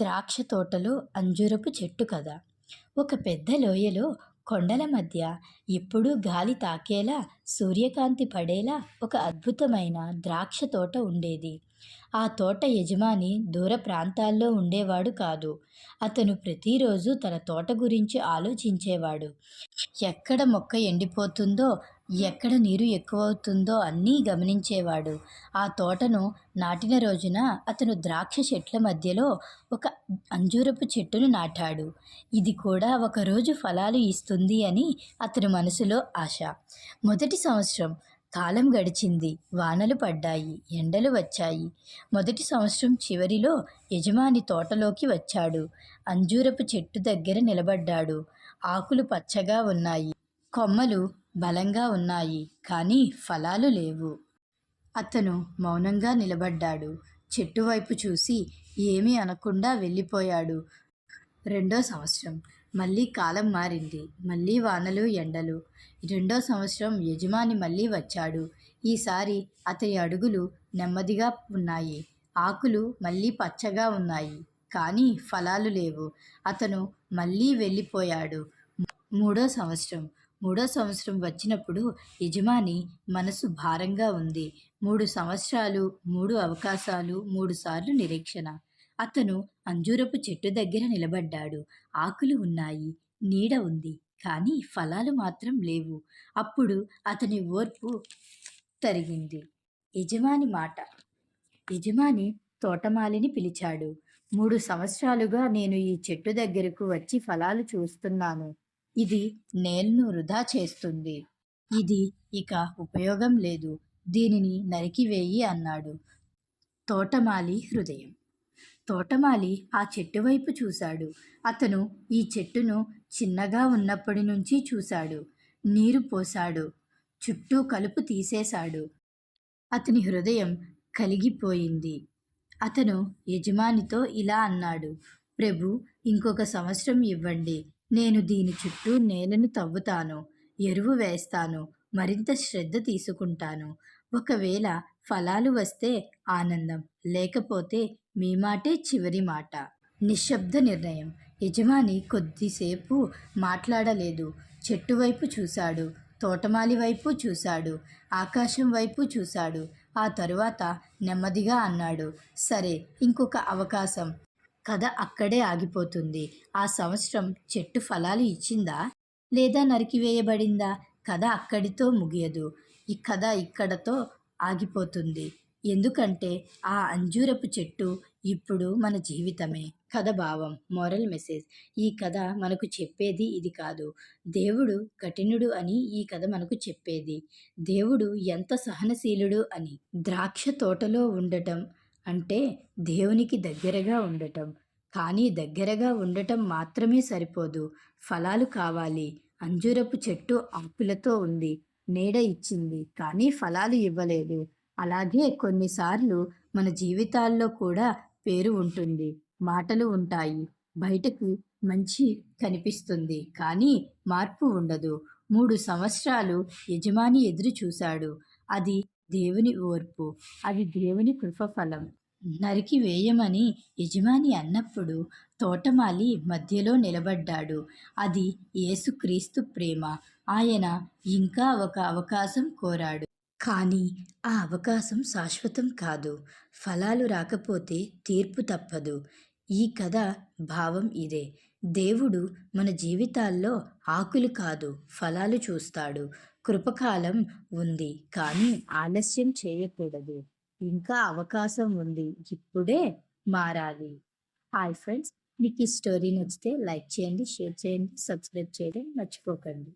ద్రాక్ష తోటలో అంజూరపు చెట్టు కథ ఒక పెద్ద లోయలో కొండల మధ్య ఎప్పుడూ గాలి తాకేలా సూర్యకాంతి పడేలా ఒక అద్భుతమైన ద్రాక్ష తోట ఉండేది. ఆ తోట యజమాని దూర ప్రాంతాల్లో ఉండేవాడు కాదు. అతను ప్రతిరోజు తన తోట గురించి ఆలోచించేవాడు. ఎక్కడ మొక్క ఎండిపోతుందో ఎక్కడ నీరు ఎక్కువవుతుందో అన్నీ గమనించేవాడు. ఆ తోటను నాటిన రోజున అతను ద్రాక్ష చెట్ల మధ్యలో ఒక అంజూరపు చెట్టును నాటాడు. ఇది కూడా ఒకరోజు ఫలాలు ఇస్తుంది అని అతని మనసులో ఆశ. మొదటి సంవత్సరం కాలం గడిచింది. వానలు పడ్డాయి. ఎండలు వచ్చాయి. మొదటి సంవత్సరం చివరిలో యజమాని తోటలోకి వచ్చాడు. అంజూరపు చెట్టు దగ్గర నిలబడ్డాడు. ఆకులు పచ్చగా ఉన్నాయి. కొమ్మలు బలంగా ఉన్నాయి కానీ ఫలాలు లేవు. అతను మౌనంగా నిలబడ్డాడు. చెట్టు వైపు చూసి ఏమీ అనకుండా వెళ్ళిపోయాడు. రెండో సంవత్సరం. మళ్ళీ కాలం మారింది. మళ్ళీ వానలు ఎండలు. రెండో సంవత్సరం యజమాని మళ్ళీ వచ్చాడు. ఈసారి అతని అడుగులు నెమ్మదిగా ఉన్నాయి. ఆకులు మళ్ళీ పచ్చగా ఉన్నాయి. కానీ ఫలాలు లేవు. అతను మళ్ళీ వెళ్ళిపోయాడు. మూడో సంవత్సరం. మూడో సంవత్సరం వచ్చినప్పుడు యజమాని మనసు భారంగా ఉంది. మూడు సంవత్సరాలు మూడు అవకాశాలు మూడు సార్లు నిరీక్షణ. అతను అంజూరపు చెట్టు దగ్గర నిలబడ్డాడు. ఆకులు ఉన్నాయి నీడ ఉంది కానీ ఫలాలు మాత్రం లేవు. అప్పుడు అతని ఓర్పు తరిగింది. యజమాని మాట. యజమాని తోటమాలిని పిలిచాడు. మూడు సంవత్సరాలుగా నేను ఈ చెట్టు దగ్గరకు వచ్చి ఫలాలు చూస్తున్నాను. ఇది నేలను వృధా చేస్తుంది. ఇది ఇక ఉపయోగం లేదు. దీనిని నరికివేయి అన్నాడు తోటమాలి హృదయం. తోటమాలి ఆ చెట్టు వైపు చూశాడు. అతను ఈ చెట్టును చిన్నగా ఉన్నప్పటి నుంచి చూశాడు. నీరు పోశాడు. చుట్టూ కలుపు తీసేశాడు. అతని హృదయం కలిగిపోయింది అతను యజమానితో ఇలా అన్నాడు ప్రభు ఇంకొక సంవత్సరం ఇవ్వండి. నేను దీని చుట్టూ నేలను తవ్వుతాను ఎరువు వేస్తాను మరింత శ్రద్ధ తీసుకుంటాను. ఒకవేళ ఫలాలు వస్తే ఆనందం లేకపోతే మీ మాటే చివరి మాట. నిశ్శబ్ద నిర్ణయం. యజమాని కొద్దిసేపు మాట్లాడలేదు. చెట్టు వైపు చూశాడు తోటమాలి వైపు చూశాడు ఆకాశం వైపు చూశాడు. ఆ తరువాత నెమ్మదిగా అన్నాడు సరే ఇంకొక అవకాశం. కథ అక్కడే ఆగిపోతుంది. ఆ సంవత్సరం చెట్టు ఫలాలు ఇచ్చిందా? లేదా నరికివేయబడిందా కథ అక్కడితో ముగియదు. ఈ కథ ఇక్కడతో ఆగిపోతుంది. ఎందుకంటే ఆ అంజూరపు చెట్టు ఇప్పుడు మన జీవితమే. కథ భావం మోరల్ మెసేజ్ ఈ కథ మనకు చెప్పేది ఇది కాదు. దేవుడు కఠినుడు అని ఈ కథ మనకు చెప్పేది. దేవుడు ఎంత సహనశీలుడు అని. ద్రాక్ష తోటలో ఉండటం అంటే దేవునికి దగ్గరగా ఉండటం. కానీ దగ్గరగా ఉండటం మాత్రమే సరిపోదు. ఫలాలు కావాలి. అంజూరపు చెట్టు ఆకులతో ఉంది. నీడ ఇచ్చింది. కానీ ఫలాలు ఇవ్వలేదు. అలాగే కొన్నిసార్లు మన జీవితాల్లో కూడా పేరు ఉంటుంది. మాటలు ఉంటాయి. బయటకు మంచి కనిపిస్తుంది. కానీ మార్పు ఉండదు. మూడు సంవత్సరాలు యజమాని ఎదురు చూశాడు. అది దేవుని ఓర్పు. అది దేవుని కృపఫలం నరికి వేయమని యజమాని అన్నప్పుడు తోటమాలి మధ్యలో నిలబడ్డాడు. అది యేసుక్రీస్తు ప్రేమ. ఆయన ఇంకా ఒక అవకాశం కోరాడు. కానీ ఆ అవకాశం శాశ్వతం కాదు. ఫలాలు రాకపోతే తీర్పు తప్పదు. ఈ కథ భావం ఇదే. దేవుడు మన జీవితాల్లో ఆకులు కాదు ఫలాలు చూస్తాడు. కృపకాలం ఉంది. కానీ ఆలస్యం చేయకూడదు. ఇంకా అవకాశం ఉంది. ఇప్పుడే మారాలి. హాయ్ ఫ్రెండ్స్ మీకు ఈ స్టోరీ నచ్చితే లైక్ చేయండి షేర్ చేయండి సబ్స్క్రైబ్ చేయడం మర్చిపోకండి.